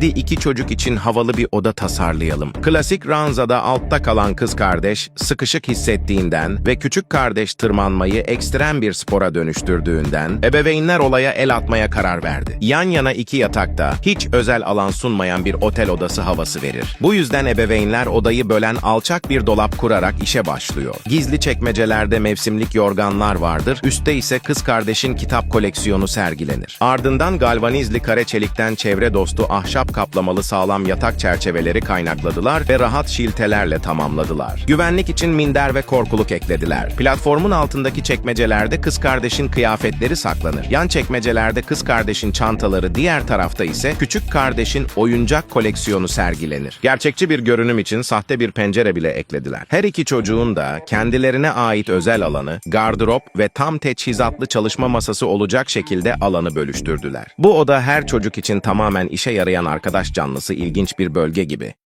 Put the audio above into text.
Hadi iki çocuk için havalı bir oda tasarlayalım. Klasik ranzada altta kalan kız kardeş sıkışık hissettiğinden ve küçük kardeş tırmanmayı ekstrem bir spora dönüştürdüğünden ebeveynler olaya el atmaya karar verdi. Yan yana iki yatakta hiç özel alan sunmayan bir otel odası havası verir. Bu yüzden ebeveynler odayı bölen alçak bir dolap kurarak işe başlıyor. Gizli çekmecelerde mevsimlik yorganlar vardır, üstte ise kız kardeşin kitap koleksiyonu sergilenir. Ardından galvanizli kare çelikten çevre dostu ahşap kaplamalı sağlam yatak çerçeveleri kaynakladılar ve rahat şiltelerle tamamladılar. Güvenlik için minder ve korkuluk eklediler. Platformun altındaki çekmecelerde kız kardeşin kıyafetleri saklanır. Yan çekmecelerde kız kardeşin çantaları, diğer tarafta ise küçük kardeşin oyuncak koleksiyonu sergilenir. Gerçekçi bir görünüm için sahte bir pencere bile eklediler. Her iki çocuğun da kendilerine ait özel alanı, gardırop ve tam teçhizatlı çalışma masası olacak şekilde alanı bölüştürdüler. Bu oda her çocuk için tamamen işe yarayan arkadaş canlısı ilginç bir bölge gibi.